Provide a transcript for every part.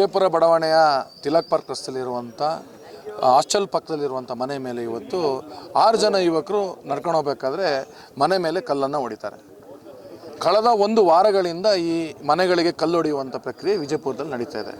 ವಿಜಯಪುರ ಬಡಾವಣೆಯ ತಿಲಕ್ ಪಾರ್ಕ್ ರಸ್ತೆಯಲ್ಲಿರುವಂಥ ಹಾಸ್ಟೆಲ್ ಪಕ್ಕದಲ್ಲಿರುವಂಥ ಮನೆ ಮೇಲೆ ಇವತ್ತು ಆರು ಜನ ಯುವಕರು ನಡ್ಕೊಂಡು ಹೋಗ್ಬೇಕಾದ್ರೆ ಮನೆ ಮೇಲೆ ಕಲ್ಲನ್ನು ಹೊಡಿತಾರೆ. ಕಳೆದ ಒಂದು ವಾರಗಳಿಂದ ಈ ಮನೆಗಳಿಗೆ ಕಲ್ಲೊಡೆಯುವಂಥ ಪ್ರಕ್ರಿಯೆ ವಿಜಯಪುರದಲ್ಲಿ ನಡೀತಾ ಇದೆ.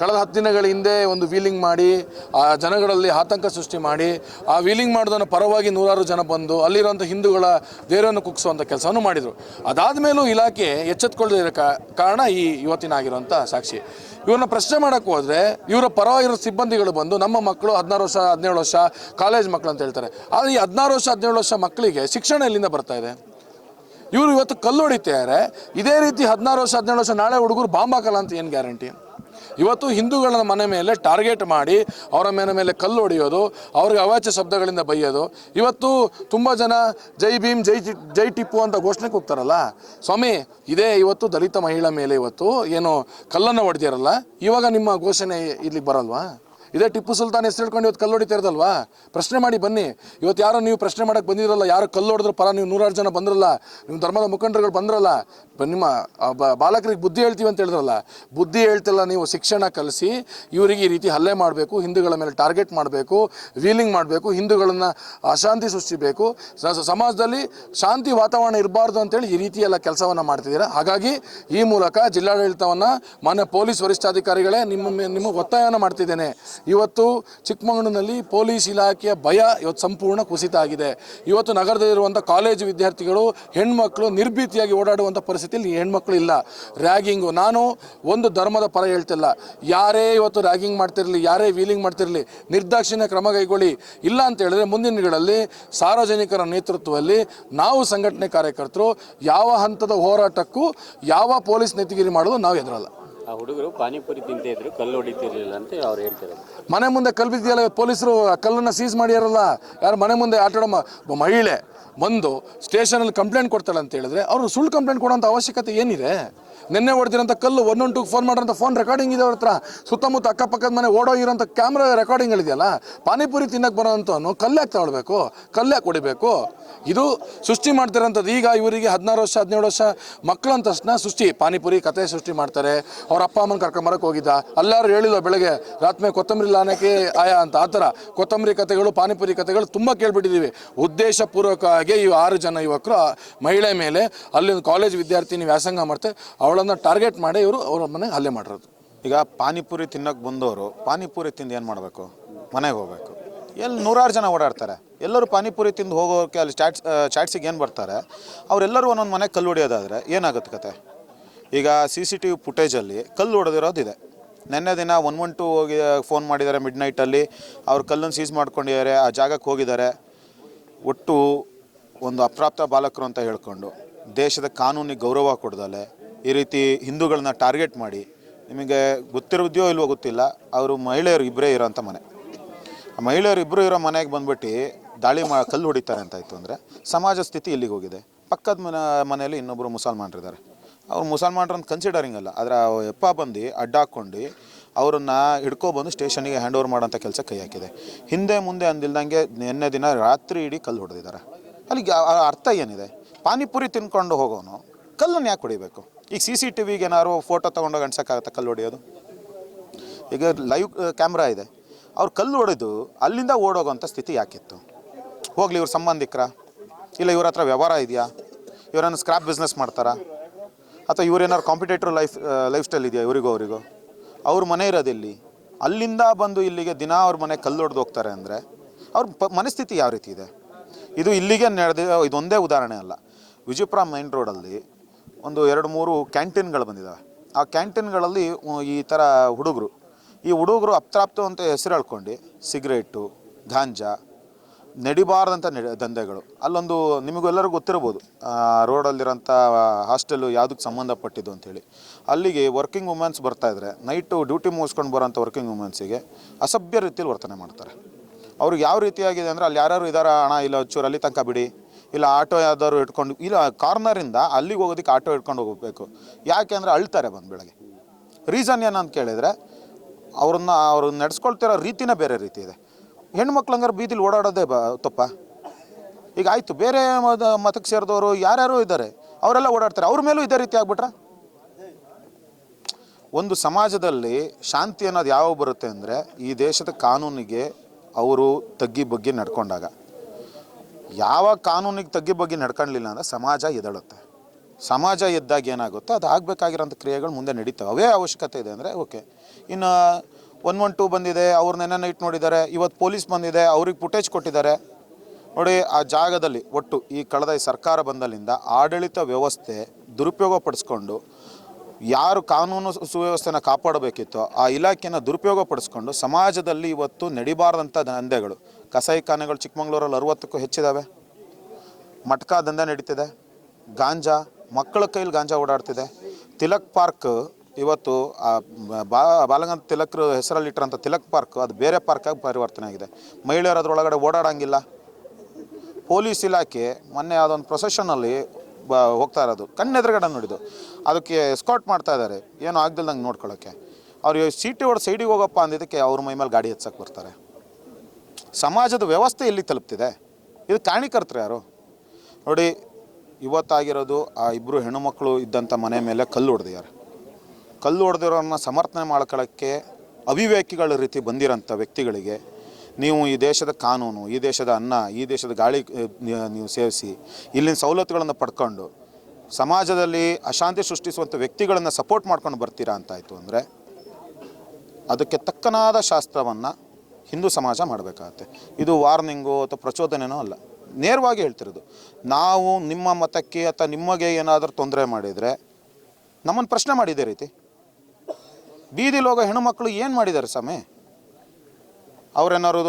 ಕಳೆದ ಹತ್ತು ದಿನಗಳ ಹಿಂದೆ ಒಂದು ವೀಲಿಂಗ್ ಮಾಡಿ, ಆ ಜನಗಳಲ್ಲಿ ಆತಂಕ ಸೃಷ್ಟಿ ಮಾಡಿ, ಆ ವೀಲಿಂಗ್ ಮಾಡೋದನ್ನು ಪರವಾಗಿ ನೂರಾರು ಜನ ಬಂದು ಅಲ್ಲಿರುವಂಥ ಹಿಂದೂಗಳ ದೇವರನ್ನು ಕುಗ್ಸುವಂಥ ಕೆಲಸವನ್ನು ಮಾಡಿದರು. ಅದಾದ ಮೇಲೂ ಇಲಾಖೆ ಎಚ್ಚೆತ್ಕೊಳ್ಳದೇ ಇರೋ ಕಾ- ಕಾರಣ ಈ ಇವತ್ತಿನ ಆಗಿರುವಂಥ ಸಾಕ್ಷಿ. ಇವ್ರನ್ನ ಪ್ರಶ್ನೆ ಮಾಡೋಕ್ಕೆ ಹೋದರೆ, ಇವರ ಪರವಾಗಿರೋ ಸಿಬ್ಬಂದಿಗಳು ಬಂದು ನಮ್ಮ ಮಕ್ಕಳು ಹದಿನಾರು ವರ್ಷ, ಹದಿನೇಳು ವರ್ಷ ಕಾಲೇಜ್ ಮಕ್ಕಳು ಅಂತ ಹೇಳ್ತಾರೆ. ಆದರೆ ಈ ಹದಿನಾರು ವರ್ಷ, ಹದಿನೇಳು ವರ್ಷ ಮಕ್ಕಳಿಗೆ ಶಿಕ್ಷಣ ಎಲ್ಲಿಂದ ಬರ್ತಾ ಇದೆ? ಇವರು ಇವತ್ತು ಕಲ್ಲು ಹೊಡಿತಾರೆ ಇದೇ ರೀತಿ ಹದಿನಾರು ವರ್ಷ, ಹದಿನೇಳು ವರ್ಷ ನಾಳೆ ಹುಡುಗರು ಬಾಂಬ್ ಹಾಕಲ್ಲ ಅಂತ ಏನು ಗ್ಯಾರಂಟಿ ಇವತ್ತು ಹಿಂದೂಗಳನ್ನ ಮನೆ ಮೇಲೆ ಟಾರ್ಗೆಟ್ ಮಾಡಿ ಅವರ ಮನೆ ಮೇಲೆ ಕಲ್ಲು ಹೊಡೆಯೋದು, ಅವ್ರಿಗೆ ಅವಾಚ್ಯ ಶಬ್ದಗಳಿಂದ ಬೈಯೋದು. ಇವತ್ತು ತುಂಬ ಜನ ಜೈ ಭೀಮ್, ಜೈ ಜೈ ಟಿಪ್ಪು ಅಂತ ಘೋಷಣೆಗೆ ಹೋಗ್ತಾರಲ್ಲ. ಸ್ವಾಮಿ, ಇದೇ ಇವತ್ತು ದಲಿತ ಮಹಿಳಾ ಮೇಲೆ ಇವತ್ತು ಏನು ಕಲ್ಲನ್ನು ಹೊಡೆದಿರಲ್ಲ? ಇವಾಗ ನಿಮ್ಮ ಘೋಷಣೆ ಇಲ್ಲಿಗೆ ಬರಲ್ವಾ? ಇದೇ ಟಿಪ್ಪು ಸುಲ್ತಾನ್ ಹೆಸರು ಹೇಳ್ಕೊಂಡು ಇವತ್ತು ಕಲ್ಲು ಹೊಡಿತಾ ಇರೋದಲ್ವಾ ಪ್ರಶ್ನೆ ಮಾಡಿ ಬನ್ನಿ. ಇವತ್ತು ಯಾರೋ ನೀವು ಪ್ರಶ್ನೆ ಮಾಡಕ್ಕೆ ಬಂದಿರಲ್ಲ ಯಾರು ಕಲ್ಲು ಹೊಡೆದ್ರು ಪರ ನೀವು ನೂರಾರು ಜನ ಬಂದ್ರಲ್ಲ ನಿಮ್ಮ ಧರ್ಮದ ಮುಖಂಡರುಗಳು ಬಂದ್ರಲ್ಲ ನಿಮ್ಮ ಬಾಲಕರಿಗೆ ಬುದ್ಧಿ ಹೇಳ್ತೀವಿ ಅಂತ ಹೇಳಿದ್ರಲ್ಲ, ಬುದ್ಧಿ ಹೇಳ್ತಿಲ್ಲ ನೀವು ಶಿಕ್ಷಣ ಕಲಿಸಿ, ಇವರಿಗೆ ಈ ರೀತಿ ಹಲ್ಲೆ ಮಾಡಬೇಕು, ಹಿಂದೂಗಳ ಮೇಲೆ ಟಾರ್ಗೆಟ್ ಮಾಡಬೇಕು, ವೀಲಿಂಗ್ ಮಾಡಬೇಕು, ಹಿಂದೂಗಳನ್ನು ಅಶಾಂತಿ ಸೃಷ್ಟಿಸಬೇಕು ಸ- ಸಮಾಜದಲ್ಲಿ ಶಾಂತಿ ವಾತಾವರಣ ಇರಬಾರ್ದು ಅಂತೇಳಿ ಈ ರೀತಿ ಎಲ್ಲ ಕೆಲಸವನ್ನು ಮಾಡ್ತಿದ್ದೀರಾ? ಹಾಗಾಗಿ ಈ ಮೂಲಕ ಜಿಲ್ಲಾಡಳಿತವನ್ನು ಮಾನ್ಯ ಪೊಲೀಸ್ ವರಿಷ್ಠಾಧಿಕಾರಿಗಳೇ ನಿಮ್ಮ ನಿಮಗೆ ಒತ್ತಾಯವನ್ನು ಮಾಡ್ತಿದ್ದೇನೆ. ಇವತ್ತು ಚಿಕ್ಕಮಗಳೂರಿನಲ್ಲಿ ಪೊಲೀಸ್ ಇಲಾಖೆಯ ಭಯ ಇವತ್ತು ಸಂಪೂರ್ಣ ಕುಸಿತ ಆಗಿದೆ. ಇವತ್ತು ನಗರದಲ್ಲಿರುವಂಥ ಕಾಲೇಜು ವಿದ್ಯಾರ್ಥಿಗಳು, ಹೆಣ್ಮಕ್ಳು ನಿರ್ಭೀತಿಯಾಗಿ ಓಡಾಡುವಂಥ ಪರಿಸ್ಥಿತಿಯಲ್ಲಿ ಹೆಣ್ಮಕ್ಳು ಇಲ್ಲ. ರ್ಯಾಗಿಂಗು ನಾನು ಒಂದು ಧರ್ಮದ ಪರ ಹೇಳ್ತಿಲ್ಲ. ಯಾರೇ ಇವತ್ತು ರ್ಯಾಗಿಂಗ್ ಮಾಡ್ತಿರಲಿ, ಯಾರೇ ವೀಲಿಂಗ್ ಮಾಡ್ತಿರಲಿ, ನಿರ್ದಾಕ್ಷಿಣ್ಯ ಕ್ರಮ ಕೈಗೊಳ್ಳಿ. ಇಲ್ಲ ಅಂತ ಹೇಳಿದ್ರೆ ಮುಂದಿನ ದಿನಗಳಲ್ಲಿ ಸಾರ್ವಜನಿಕರ ನೇತೃತ್ವದಲ್ಲಿ ನಾವು ಸಂಘಟನೆ ಕಾರ್ಯಕರ್ತರು ಯಾವ ಹಂತದ ಹೋರಾಟಕ್ಕೂ ಯಾವ ಪೊಲೀಸ್ ನೆತ್ತಿಗಿರಿ ಮಾಡೋದು ನಾವು ಎದುರಲ್ಲ. ಹುಡುಗರು ಪಾನಿಪುರಿ ತಿಂತಿದ್ರು ಕಲ್ಲು ಹೊಡಿತಿರ್ಲಿಲ್ಲ ಅಂತ ಅವ್ರು ಹೇಳ್ತಿರೋದು. ಮನೆ ಮುಂದೆ ಕಲ್ಲು ಬಿದ್ದಿಯಲ್ಲ ಪೊಲೀಸರು ಆ ಕಲ್ಲನ್ನು ಸೀಸ್ ಮಾಡ್ಯಾರಲ್ಲ, ಯಾರು ಮನೆ ಮುಂದೆ ಆಟಾಡೋ ಮಹಿಳೆ ಬಂದು ಸ್ಟೇಷನಲ್ಲಿ ಕಂಪ್ಲೇಂಟ್ ಕೊಡ್ತಾಳೆ ಅಂತ ಹೇಳಿದ್ರೆ, ಅವರು ಸುಳ್ಳು ಕಂಪ್ಲೇಂಟ್ ಕೊಡೋಂಥ ಅವಶ್ಯಕತೆ ಏನಿದೆ? ನಿನ್ನೆ ಹೊಡೆದಿರೋಂಥ ಕಲ್ಲು ಒನ್ ಒನ್ ಟು ಫೋನ್ ಮಾಡೋಂಥ ಫೋನ್ ರೆಕಾರ್ಡಿಂಗ್ ಇದೆ ಅವ್ರ ಹತ್ರ. ಸುತ್ತಮುತ್ತ ಅಕ್ಕಪಕ್ಕದ ಮನೆ ಓಡೋಗಿರೋಂಥ ಕ್ಯಾಮ್ರಾ ರೆಕಾರ್ಡಿಂಗ್ಗಳಿದೆಯಲ್ಲ ಪಾನಿಪುರಿ ತಿನ್ನಕ್ಕೆ ಬರೋಂಥವನು ಕಲ್ಲ್ಯಾಕೆ ತಗೊಳ್ಬೇಕು? ಕಲ್ಲ್ಯಾಕೆ ಹೊಡಿಬೇಕು? ಇದು ಸೃಷ್ಟಿ ಮಾಡ್ತಿರೋಂಥದ್ದು ಈಗ ಇವರಿಗೆ ಹದಿನಾರು ವರ್ಷ, ಹದಿನೇಳು ವರ್ಷ ಮಕ್ಕಳು ಸೃಷ್ಟಿ, ಪಾನಿಪುರಿ ಕತೆ ಸೃಷ್ಟಿ ಮಾಡ್ತಾರೆ. ಅವ್ರ ಅಪ್ಪ ಅಮ್ಮನ ಕರ್ಕೊಂಬರಕ್ಕೆ ಹೋಗಿದ್ದ. ಅಲ್ಲಾರು ಹೇಳಿಲ್ಲ ಬೆಳಗ್ಗೆ, ರಾತ್ರಿ ಕೊತ್ತಂಬರಿ ಲಾನಕ್ಕೆ ಆಯಾ ಅಂತ. ಆ ಥರ ಕೊತ್ತಂಬರಿ ಕಥೆಗಳು, ಪಾನಿಪುರಿ ಕಥೆಗಳು ತುಂಬ ಕೇಳ್ಬಿಟ್ಟಿದ್ದೀವಿ ಉದ್ದೇಶಪೂರ್ವಕವಾಗಿ ಈ ಆರು ಜನ ಯುವಕರು ಮಹಿಳೆ ಮೇಲೆ ಅಲ್ಲಿ ಒಂದು ಕಾಲೇಜ್ ವಿದ್ಯಾರ್ಥಿನಿ ವ್ಯಾಸಂಗ ಮಾಡ್ತೆ, ಅವಳನ್ನು ಟಾರ್ಗೆಟ್ ಮಾಡಿ ಇವರು ಅವ್ರ ಮನೆಗೆ ಹಲ್ಲೆ ಮಾಡಿರೋದು. ಈಗ ಪಾನಿಪುರಿ ತಿನ್ನೋಕೆ ಬಂದವರು, ಪಾನಿಪುರಿ ತಿಂದು ಏನು ಮಾಡಬೇಕು? ಮನೆಗೆ ಹೋಗಬೇಕು. ಎಲ್ಲಿ ನೂರಾರು ಜನ ಓಡಾಡ್ತಾರೆ. ಎಲ್ಲರೂ ಪಾನಿಪುರಿ ತಿಂದು ಹೋಗೋಕ್ಕೆ ಅಲ್ಲಿ ಚಾಟ್ಸ್ ಚಾಟ್ಸಿಗೆ ಏನು ಬರ್ತಾರೆ? ಅವರೆಲ್ಲರೂ ಒಂದೊಂದು ಮನೆಗೆ ಕಲ್ಲು ಹೊಡೆಯೋದಾದರೆ ಏನಾಗುತ್ತೆ ಕತೆ? ಈಗ ಸಿ ಸಿ ಟಿ ವಿ ಫುಟೇಜಲ್ಲಿ ಕಲ್ಲು ಹೊಡೆದಿರೋದಿದೆ. ನಿನ್ನೆ ದಿನ ಒನ್ ಒನ್ ಟು ಹೋಗಿ ಫೋನ್ ಮಾಡಿದ್ದಾರೆ ಮಿಡ್ ನೈಟಲ್ಲಿ ಅವ್ರು ಕಲ್ಲನ್ನು ಸೀಸ್ ಮಾಡ್ಕೊಂಡಿದ್ದಾರೆ, ಆ ಜಾಗಕ್ಕೆ ಹೋಗಿದ್ದಾರೆ. ಒಟ್ಟು ಒಂದು ಅಪ್ರಾಪ್ತ ಬಾಲಕರು ಅಂತ ಹೇಳ್ಕೊಂಡು ದೇಶದ ಕಾನೂನಿಗೆ ಗೌರವ ಕೊಡ್ದಲೆ, ಈ ರೀತಿ ಹಿಂದೂಗಳನ್ನ ಟಾರ್ಗೆಟ್ ಮಾಡಿ, ನಿಮಗೆ ಗೊತ್ತಿರೋದ್ಯೋ ಇಲ್ವೋ ಗೊತ್ತಿಲ್ಲ, ಅವರು ಮಹಿಳೆಯರು ಇಬ್ಬರೇ ಇರೋಂಥ ಮನೆ. ಆ ಮಹಿಳೆಯರು ಇಬ್ಬರು ಇರೋ ಮನೆಗೆ ಬಂದ್ಬಿಟ್ಟು ದಾಳಿ ಮಾ, ಕಲ್ಲು ಹೊಡಿತಾರೆ ಅಂತಾಯಿತು ಅಂದರೆ, ಸಮಾಜ ಸ್ಥಿತಿ ಇಲ್ಲಿಗೆ ಹೋಗಿದೆ. ಪಕ್ಕದ ಮನೆ, ಮನೆಯಲ್ಲಿ ಇನ್ನೊಬ್ಬರು ಮುಸಲ್ಮಾನರಿದ್ದಾರೆ. ಅವ್ರು ಮುಸಲ್ಮಾನರನ್ನ ಕನ್ಸಿಡರಿಂಗ್ ಅಲ್ಲ ಆದರೆ ಎಪ್ಪ ಬಂದು ಅಡ್ಡ ಹಾಕ್ಕೊಂಡು ಅವರನ್ನು ಹಿಡ್ಕೊಬಂದು ಸ್ಟೇಷನಿಗೆ ಹ್ಯಾಂಡ್ ಓವರ್ ಮಾಡೋಂಥ ಕೆಲಸ ಕೈ ಹಾಕಿದೆ. ಹಿಂದೆ ಮುಂದೆ ಅಂದಿಲ್ದಂಗೆ ನಿನ್ನೆ ದಿನ ರಾತ್ರಿ ಇಡೀ ಕಲ್ಲು ಹೊಡೆದಿದ್ದಾರೆ. ಅಲ್ಲಿಗೆ ಅರ್ಥ ಏನಿದೆ? ಪಾನಿಪುರಿ ತಿನ್ಕೊಂಡು ಹೋಗೋನು, ಕಲ್ಲನ್ನು ಯಾಕೆ ಹೊಡಿಬೇಕು? ಈಗ ಸಿ ಸಿ ಟಿ ವಿಗೆ ಏನಾದ್ರು ಫೋಟೋ ತೊಗೊಂಡೋಗಿ ಅನ್ಸೋಕ್ಕಾಗತ್ತೆ ಕಲ್ಲು ಹೊಡೆಯೋದು? ಈಗ ಲೈವ್ ಕ್ಯಾಮ್ರಾ ಇದೆ. ಅವ್ರು ಕಲ್ಲು ಹೊಡೆದು ಅಲ್ಲಿಂದ ಓಡೋಗೋಂಥ ಸ್ಥಿತಿ ಯಾಕಿತ್ತು? ಹೋಗ್ಲಿ ಇವ್ರ ಸಂಬಂಧಿಕರ? ಇಲ್ಲ ಇವ್ರ ಹತ್ರ ವ್ಯವಹಾರ ಇದೆಯಾ? ಇವರನ್ನು ಸ್ಕ್ರಾಪ್ ಬಿಸ್ನೆಸ್ ಮಾಡ್ತಾರಾ? ಅಥವಾ ಇವರೇನಾದ್ರು ಕಾಂಪಿಟೇಟರ್ ಲೈಫ್ ಲೈಫ್ ಸ್ಟೈಲ್ ಇದೆಯಾ ಇವರಿಗೂ ಅವರಿಗೂ? ಅವ್ರ ಮನೆ ಇರೋದಿಲ್ಲಿ ಅಲ್ಲಿಂದ ಬಂದು ಇಲ್ಲಿಗೆ ದಿನ ಅವ್ರ ಮನೆ ಕಲ್ಲು ಹೊಡೆದು ಹೋಗ್ತಾರೆ ಅಂದರೆ ಅವ್ರ ಪ, ಮನಸ್ಥಿತಿ ಯಾವ ರೀತಿ ಇದೆ? ಇದು ಇಲ್ಲಿಗೆ ನಡೆದ, ಇದೊಂದೇ ಉದಾಹರಣೆ ಅಲ್ಲ. ವಿಜಯಪುರ ಮೈನ್ ರೋಡಲ್ಲಿ ಒಂದು ಎರಡು ಮೂರು ಕ್ಯಾಂಟೀನ್ಗಳು ಬಂದಿದ್ದಾವೆ ಆ ಕ್ಯಾಂಟೀನ್ಗಳಲ್ಲಿ ಈ ಥರ ಹುಡುಗರು. ಈ ಹುಡುಗರು ಅಪ್ತಾಪ್ತು ಅಂತ ಹೆಸರು ಹೇಳ್ಕೊಂಡು ಸಿಗರೇಟು ಗಾಂಜಾ ನಡಿಬಾರ್ದಂಥ ನಡೆ, ದಂಧೆಗಳು. ಅಲ್ಲೊಂದು ನಿಮಗೆಲ್ಲರಿಗೂ ಗೊತ್ತಿರ್ಬೋದು ರೋಡಲ್ಲಿರೋಂಥ ಹಾಸ್ಟೆಲು ಯಾವುದಕ್ಕೆ ಸಂಬಂಧಪಟ್ಟಿದ್ದು ಅಂಥೇಳಿ. ಅಲ್ಲಿಗೆ ವರ್ಕಿಂಗ್ ವುಮೆನ್ಸ್ ಬರ್ತಾಯಿದ್ರೆ ನೈಟು ಡ್ಯೂಟಿ ಮುಗಿಸ್ಕೊಂಡು ಬರೋಂಥ ವರ್ಕಿಂಗ್ ವುಮೆನ್ಸಿಗೆ ಅಸಭ್ಯ ರೀತಿಯಲ್ಲಿ ವರ್ತನೆ ಮಾಡ್ತಾರೆ. ಅವ್ರಿಗೆ ಯಾವ ರೀತಿಯಾಗಿದೆ ಅಂದರೆ ಅಲ್ಲಿ ಯಾರ್ಯಾರು ಇದಾರ ಹಣ ಇಲ್ಲ ಚೂರು ಅಲ್ಲಿ ತನಕ ಬಿಡಿ. ಇಲ್ಲ ಆಟೋ ಯಾವ್ದಾದ್ರು ಇಟ್ಕೊಂಡು, ಇಲ್ಲ ಕಾರ್ನರಿಂದ ಅಲ್ಲಿಗೆ ಹೋಗೋದಕ್ಕೆ ಆಟೋ ಇಟ್ಕೊಂಡು ಹೋಗಬೇಕು. ಯಾಕೆ ಅಂದರೆ ಅಳ್ತಾರೆ ಬಂದು ಬೆಳಗ್ಗೆ ರೀಸನ್ ಏನಂತ ಕೇಳಿದರೆ, ಅವ್ರನ್ನ ಅವ್ರನ್ನ ನಡೆಸ್ಕೊಳ್ತಿರೋ ರೀತಿನೇ ಬೇರೆ ರೀತಿ ಇದೆ. ಹೆಣ್ಮಕ್ಳು ಹಂಗಾರೆ ಬೀದಿಲಿ ಓಡಾಡೋದೇ ಬ ತಪ್ಪ? ಈಗ ಆಯಿತು, ಬೇರೆ ಮದ ಮತಕ್ಕೆ ಸೇರಿದವರು ಯಾರ್ಯಾರು ಇದ್ದಾರೆ, ಅವರೆಲ್ಲ ಓಡಾಡ್ತಾರೆ, ಅವ್ರ ಮೇಲೂ ಇದೇ ರೀತಿ ಆಗ್ಬಿಟ್ರೆ? ಒಂದು ಸಮಾಜದಲ್ಲಿ ಶಾಂತಿ ಅನ್ನೋದು ಯಾವಾಗ ಬರುತ್ತೆ ಅಂದರೆ ಈ ದೇಶದ ಕಾನೂನಿಗೆ ಅವರು ತಗ್ಗಿ ಬಗ್ಗಿ ನಡ್ಕೊಂಡಾಗ. ಯಾವ ಕಾನೂನಿಗೆ ತಗ್ಗಿ ಬಗ್ಗೆ ನಡ್ಕೊಳ್ಳಿಲ್ಲ ಅಂದರೆ ಸಮಾಜ ಎದಳುತ್ತೆ ಸಮಾಜ ಎದ್ದಾಗ ಏನಾಗುತ್ತೋ ಅದು ಆಗಬೇಕಾಗಿರೋಂಥ ಕ್ರಿಯೆಗಳು ಮುಂದೆ ನಡೀತವೆ. ಅವೇ ಅವಶ್ಯಕತೆ ಇದೆ ಅಂದರೆ, ಓಕೆ. ಇನ್ನು ಒನ್ ಒನ್ ಟೂ ಬಂದಿದೆ ಅವ್ರನ್ನೆಲ್ಲ ನೈಟ್ ನೋಡಿದ್ದಾರೆ. ಇವತ್ತು ಪೊಲೀಸ್ ಬಂದಿದೆ, ಅವ್ರಿಗೆ ಫುಟೇಜ್ ಕೊಟ್ಟಿದ್ದಾರೆ. ನೋಡಿ, ಆ ಜಾಗದಲ್ಲಿ ಒಟ್ಟು ಈ ಕಳೆದ ಸರ್ಕಾರ ಬಂದಲ್ಲಿಂದ ಆಡಳಿತ ವ್ಯವಸ್ಥೆ ದುರುಪಯೋಗ ಪಡಿಸ್ಕೊಂಡು ಯಾರು ಕಾನೂನು ಸುವ್ಯವಸ್ಥೆನ ಕಾಪಾಡಬೇಕಿತ್ತೋ ಆ ಇಲಾಖೆನ ದುರುಪಯೋಗ ಪಡಿಸ್ಕೊಂಡು ಸಮಾಜದಲ್ಲಿ ಇವತ್ತು ನಡಿಬಾರ್ದಂಥ ದಂಧೆಗಳು. ಕಸಾಯಿಖಾನೆಗಳು ಚಿಕ್ಕಮಂಗ್ಳೂರಲ್ಲಿ ಅರವತ್ತಕ್ಕೂ ಹೆಚ್ಚಿದ್ದಾವೆ ಮಟ್ಕಾ ದಂಧೆ ನಡೀತಿದೆ. ಗಾಂಜಾ, ಮಕ್ಕಳ ಕೈಲಿ ಗಾಂಜಾ ಓಡಾಡ್ತಿದೆ. ತಿಲಕ್ ಪಾರ್ಕ್ ಇವತ್ತು ಆ, ಬಾ ಬಾಲಗಂಧ ತಿಲಕ್ರು ಹೆಸರಲ್ಲಿಟ್ಟಿರೋಂಥ ತಿಲಕ್ ಪಾರ್ಕ್, ಅದು ಬೇರೆ ಪಾರ್ಕಾಗಿ ಪರಿವರ್ತನೆ ಆಗಿದೆ. ಮಹಿಳೆಯರು ಅದರೊಳಗಡೆ ಓಡಾಡಂಗಿಲ್ಲ. ಪೊಲೀಸ್ ಇಲಾಖೆ ಮೊನ್ನೆ ಅದೊಂದು ಪ್ರೊಸೆಷನಲ್ಲಿ ಬ, ಹೋಗ್ತಾ ಇರೋದು. ಕಣ್ಣೆದುರುಗಡೆ ನೋಡಿದ್ದು. ಅದಕ್ಕೆ ಎಸ್ಕಾಟ್ ಮಾಡ್ತಾ ಇದ್ದಾರೆ. ಏನು ಆಗ್ದಿಲ್ದಂಗೆ ನೋಡ್ಕೊಳ್ಳೋಕ್ಕೆ ಅವ್ರಿಗೆ ಸೀಟಿ ಹೊಡೆದು ಸೈಡಿಗೆ ಹೋಗಪ್ಪ ಅಂದಿದ್ದಕ್ಕೆ ಅವ್ರ ಮೈ ಮೇಲೆ ಗಾಡಿ ಹಚ್ಚಕ್ಕೆ ಬರ್ತಾರೆ. ಸಮಾಜದ ವ್ಯವಸ್ಥೆ ಎಲ್ಲಿ ತಲುಪ್ತಿದೆ? ಇದು ಕಾರಣೀಕರ್ತರು ಯಾರು? ನೋಡಿ, ಇವತ್ತಾಗಿರೋದು ಆ ಇಬ್ಬರು ಹೆಣ್ಣುಮಕ್ಕಳು ಇದ್ದಂಥ ಮನೆ ಮೇಲೆ ಕಲ್ಲು ಹೊಡೆದಿದ್ದಾರೆ. ಕಲ್ಲು ಹೊಡೆದಿರೋನ್ನ ಸಮರ್ಥನೆ ಮಾಡ್ಕೊಳ್ಳೋಕ್ಕೆ ಅವಿವೇಕಿಗಳ ರೀತಿ ಬಂದಿರೋಂಥ ವ್ಯಕ್ತಿಗಳಿಗೆ ನೀವು ಈ ದೇಶದ ಕಾನೂನು, ಈ ದೇಶದ ಅನ್ನ, ಈ ದೇಶದ ಗಾಳಿ ನೀವು ಸೇವಿಸಿ, ಇಲ್ಲಿನ ಸವಲತ್ತುಗಳನ್ನು ಪಡ್ಕೊಂಡು ಸಮಾಜದಲ್ಲಿ ಅಶಾಂತಿ ಸೃಷ್ಟಿಸುವಂಥ ವ್ಯಕ್ತಿಗಳನ್ನು ಸಪೋರ್ಟ್ ಮಾಡ್ಕೊಂಡು ಬರ್ತೀರಾ ಅಂತಾಯಿತು ಅಂದರೆ ಅದಕ್ಕೆ ತಕ್ಕನಾದ ಶಾಸ್ತ್ರವನ್ನು ಹಿಂದೂ ಸಮಾಜ ಮಾಡಬೇಕಾಗತ್ತೆ. ಇದು ವಾರ್ನಿಂಗು ಅಥವಾ ಪ್ರಚೋದನೆನೋ ಅಲ್ಲ. ನೇರವಾಗಿ ಹೇಳ್ತಿರೋದು, ನಾವು ನಿಮ್ಮ ಮತಕ್ಕೆ ಅಥವಾ ನಿಮಗೆ ಏನಾದರೂ ತೊಂದರೆ ಮಾಡಿದರೆ ನಮ್ಮನ್ನು ಪ್ರಶ್ನೆ ಮಾಡಿದೆ ರೀತಿ. ಬೀದಿಲಿ ಹೋಗೋ ಹೆಣ್ಣುಮಕ್ಕಳು ಏನು ಮಾಡಿದ್ದಾರೆ ಸ್ವಾಮಿ? ಅವ್ರೇನಾರು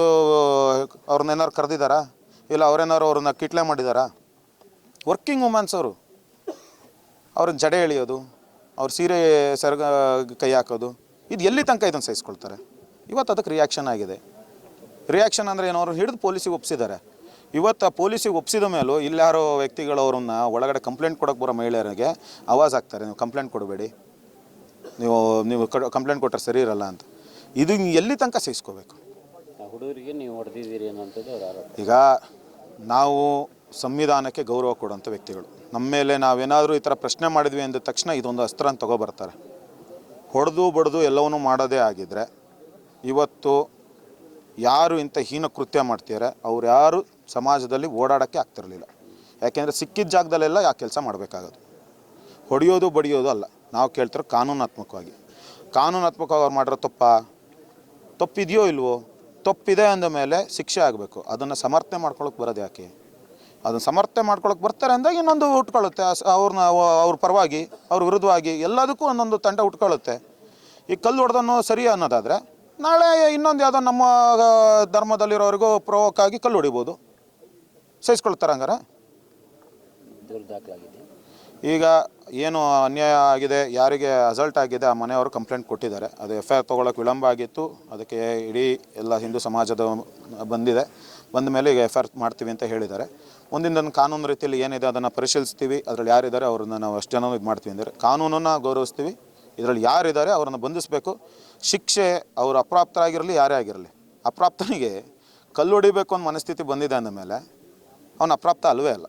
ಅವ್ರನ್ನೇನಾರು ಕರೆದಿದ್ದಾರಾ? ಇಲ್ಲ ಅವ್ರೇನಾರು ಅವ್ರನ್ನ ಕಿಟ್ಲೆ ಮಾಡಿದಾರಾ ವರ್ಕಿಂಗ್ ವುಮೆನ್ಸ್ ಅವರು. ಅವ್ರನ್ನ ಜಡೆ ಎಳೆಯೋದು, ಅವ್ರ ಸೀರೆ ಸೆರಗ, ಕೈ ಹಾಕೋದು, ಇದು ಎಲ್ಲಿ ತನಕ ಇದನ್ನು ಸಹಿಸ್ಕೊಳ್ತಾರೆ? ಇವತ್ತು ಅದಕ್ಕೆ ರಿಯಾಕ್ಷನ್ ಆಗಿದೆ. ರಿಯಾಕ್ಷನ್ ಅಂದರೆ ಏನೋ ಅವ್ರನ್ನ ಹಿಡಿದು ಪೊಲೀಸಿಗೆ ಒಪ್ಪಿಸಿದ್ದಾರೆ ಇವತ್ತು ಆ ಪೊಲೀಸಿಗೆ ಒಪ್ಸಿದ ಮೇಲೂ ಇಲ್ಲಾರೋ ವ್ಯಕ್ತಿಗಳು ಅವ್ರನ್ನ ಒಳಗಡೆ ಕಂಪ್ಲೇಂಟ್ ಕೊಡೋಕೆ ಬರೋ ಮಹಿಳೆಯರಿಗೆ ಆವಾಜ್ ಆಗ್ತಾರೆ ನೀವು ಕಂಪ್ಲೇಂಟ್ ಕೊಡಬೇಡಿ. ನೀವು ನೀವು ಕಂಪ್ಲೇಂಟ್ ಕೊಟ್ಟರೆ ಸರಿ ಇರಲ್ಲ ಅಂತ. ಇದು ಎಲ್ಲಿ ತನಕ ಸಹಿಸ್ಕೋಬೇಕು ಆ ಹುಡುಗರಿಗೆ ನೀವು ಹೊಡೆದಿದ್ದೀರಿ ಅನ್ನೋಂಥದ್ದು ಅವ್ರ ಆರೋಪ. ಈಗ ನಾವು ಸಂವಿಧಾನಕ್ಕೆ ಗೌರವ ಕೊಡುವಂಥ ವ್ಯಕ್ತಿಗಳು. ನಮ್ಮ ಮೇಲೆ ನಾವೇನಾದರೂ ಈ ಥರ ಪ್ರಶ್ನೆ ಮಾಡಿದ್ವಿ ಅಂದ ತಕ್ಷಣ ಇದೊಂದು ಅಸ್ತ್ರ ಅಂತ ತಗೊಬರ್ತಾರೆ. ಹೊಡೆದು ಬಡ್ದು ಎಲ್ಲವನ್ನೂ ಮಾಡೋದೇ ಆಗಿದ್ದರೆ ಇವತ್ತು ಯಾರು ಇಂಥ ಹೀನ ಕೃತ್ಯ ಮಾಡ್ತಿದ್ದಾರೆ ಅವ್ರು ಯಾರು ಸಮಾಜದಲ್ಲಿ ಓಡಾಡೋಕ್ಕೆ ಆಗ್ತಿರಲಿಲ್ಲ. ಯಾಕೆಂದರೆ ಸಿಕ್ಕಿದ ಜಾಗದಲ್ಲೆಲ್ಲ ಯಾಕೆ ಕೆಲಸ ಮಾಡಬೇಕಾಗೋದು. ಹೊಡೆಯೋದು ಬಡಿಯೋದು ಅಲ್ಲ. ನಾವು ಕೇಳ್ತಿರೋ ಕಾನೂನಾತ್ಮಕವಾಗಿ. ಕಾನೂನಾತ್ಮಕವಾಗಿ ಅವ್ರು ಮಾಡಿರೋ ತಪ್ಪ? ತಪ್ಪಿದೆಯೋ ಇಲ್ವೋ? ತಪ್ಪಿದೆ ಅಂದ ಮೇಲೆ ಶಿಕ್ಷೆ ಆಗಬೇಕು. ಅದನ್ನು ಸಮರ್ಥನೆ ಮಾಡ್ಕೊಳಕ್ಕೆ ಬರೋದು ಯಾಕೆ? ಅದನ್ನು ಸಮರ್ಥನೆ ಮಾಡ್ಕೊಳಕ್ಕೆ ಬರ್ತಾರೆ ಅಂದಾಗ ಇನ್ನೊಂದು ಉಟ್ಕೊಳ್ಳುತ್ತೆ. ಅಸ್- ಅವ್ರನ್ನ ಅವ್ರ ಪರವಾಗಿ, ಅವ್ರ ವಿರುದ್ಧವಾಗಿ ಎಲ್ಲದಕ್ಕೂ ಒಂದೊಂದು ತಂಡ ಉಟ್ಕೊಳ್ಳುತ್ತೆ. ಈ ಕಲ್ಲು ಹೊಡೆದನ್ನು ಸರಿ ಅನ್ನೋದಾದರೆ ನಾಳೆ ಇನ್ನೊಂದು ಯಾವುದೋ ನಮ್ಮ ಧರ್ಮದಲ್ಲಿರೋರಿಗೂ ಪ್ರವೋಕ್ ಆಗಿ ಕಲ್ಲು ಹೊಡಿಬೋದು. ಸಹಿಸ್ಕೊಳ್ತಾರೆ ಹಂಗಾರೆ? ಈಗ ಏನು ಅನ್ಯಾಯ ಆಗಿದೆ, ಯಾರಿಗೆ ಅಸಲ್ಟ್ ಆಗಿದೆ, ಆ ಮನೆಯವರು ಕಂಪ್ಲೇಂಟ್ ಕೊಟ್ಟಿದ್ದಾರೆ. ಅದು ಎಫ್ ಐ ಆರ್ ತೊಗೊಳಕ್ಕೆ ವಿಳಂಬ ಆಗಿತ್ತು. ಅದಕ್ಕೆ ಇಡೀ ಎಲ್ಲ ಹಿಂದೂ ಸಮಾಜದ ಬಂದಿದೆ. ಬಂದ ಮೇಲೆ ಈಗ ಎಫ್ ಆರ್ ಮಾಡ್ತೀವಿ ಅಂತ ಹೇಳಿದ್ದಾರೆ. ಮುಂದಿನ ದಿನ ಕಾನೂನು ರೀತಿಯಲ್ಲಿ ಏನಿದೆ ಅದನ್ನು ಪರಿಶೀಲಿಸ್ತೀವಿ. ಅದರಲ್ಲಿ ಯಾರಿದ್ದಾರೆ ಅವ್ರನ್ನ ನಾವು ಅಷ್ಟು ಜನ ಇದು ಮಾಡ್ತೀವಿ ಅಂದರೆ ಕಾನೂನನ್ನು ಗೌರವಿಸ್ತೀವಿ. ಇದರಲ್ಲಿ ಯಾರಿದ್ದಾರೆ ಅವರನ್ನು ಬಂಧಿಸಬೇಕು. ಶಿಕ್ಷೆ ಅವರು ಅಪ್ರಾಪ್ತರಾಗಿರಲಿ, ಯಾರೇ ಆಗಿರಲಿ. ಅಪ್ರಾಪ್ತನಿಗೆ ಕಲ್ಲು ಹೊಡಿಬೇಕು ಅನ್ನೋ ಮನಸ್ಥಿತಿ ಬಂದಿದೆ ಅಂದಮೇಲೆ ಅವನು ಅಪ್ರಾಪ್ತ ಅಲ್ವೇ ಅಲ್ಲ.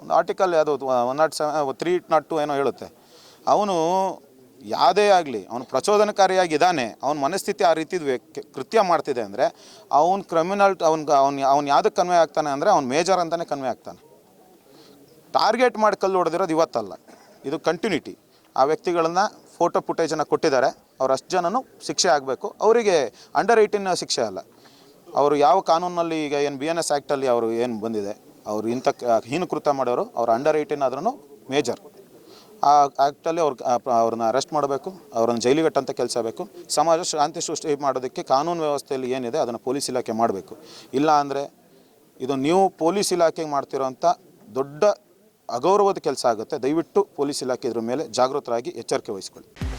ಒಂದು ಆರ್ಟಿಕಲ್ ಯಾವುದು one nought seven three nought two ಏನೋ ಹೇಳುತ್ತೆ. ಅವನು ಯಾವುದೇ ಆಗಲಿ, ಅವನು ಪ್ರಚೋದನಕಾರಿಯಾಗಿದ್ದಾನೆ, ಅವನ ಮನಸ್ಥಿತಿ ಆ ರೀತಿ ಕೃತ್ಯ ಮಾಡ್ತಿದೆ ಅಂದರೆ, ಅವನು ಕ್ರಿಮಿನಲ್ ಅವ್ನಿಗೆ ಅವ್ನು ಅವ್ನು ಯಾವುದಕ್ಕೆ ಕನ್ವೆ ಆಗ್ತಾನೆ ಅಂದರೆ, ಅವ್ನು ಮೇಜರ್ ಅಂತಲೇ ಕನ್ವೆ ಆಗ್ತಾನೆ. ಟಾರ್ಗೆಟ್ ಮಾಡಿ ಕಲ್ಲು ಹೊಡೆದಿರೋದು ಇವತ್ತಲ್ಲ. ಇದು ಕಂಟಿನ್ಯೂಟಿ ಆ ವ್ಯಕ್ತಿಗಳನ್ನ ಫೋಟೋ ಫುಟೇಜನ್ನು ಕೊಟ್ಟಿದ್ದಾರೆ. ಅವ್ರು ಅಷ್ಟು ಜನನು ಶಿಕ್ಷೆ ಆಗಬೇಕು. ಅವರಿಗೆ ಅಂಡರ್ ಏಯ್ಟೀನ್ ಶಿಕ್ಷೆ ಅಲ್ಲ. ಅವರು ಯಾವ ಕಾನೂನಲ್ಲಿ ಈಗ ಏನು ಬಿ ಎನ್ ಎಸ್ ಆ್ಯಕ್ಟಲ್ಲಿ ಅವರು ಏನು ಬಂದಿದೆ? ಅವರು ಇಂಥ ಹೀನ ಕೃತ್ಯ ಮಾಡೋರು, ಅವ್ರು ಅಂಡರ್ ಏಯ್ಟೀನ್ ಆದ್ರೂ ಮೇಜರ್ ಆ ಆ್ಯಕ್ಟಲ್ಲಿ ಅವ್ರ ಅವ್ರನ್ನ ಅರೆಸ್ಟ್ ಮಾಡಬೇಕು, ಅವ್ರನ್ನ ಜೈಲಿಗಟ್ಟಂಥ ಕೆಲಸ ಬೇಕು. ಸಮಾಜ ಶಾಂತಿ ಸೃಷ್ಟಿ ಮಾಡೋದಕ್ಕೆ ಕಾನೂನು ವ್ಯವಸ್ಥೆಯಲ್ಲಿ ಏನಿದೆ ಅದನ್ನು ಪೊಲೀಸ್ ಇಲಾಖೆ ಮಾಡಬೇಕು. ಇಲ್ಲ ಅಂದರೆ ಇದು ನೀವು ಪೊಲೀಸ್ ಇಲಾಖೆಗೆ ಮಾಡ್ತಿರೋಂಥ ದೊಡ್ಡ ಅಗೌರವದ ಕೆಲಸ ಆಗುತ್ತೆ. ದಯವಿಟ್ಟು ಪೊಲೀಸ್ ಇಲಾಖೆ ಇದ್ರ ಮೇಲೆ ಜಾಗೃತರಾಗಿ ಎಚ್ಚರಿಕೆ ವಹಿಸ್ಕೊಳ್ಳಿ.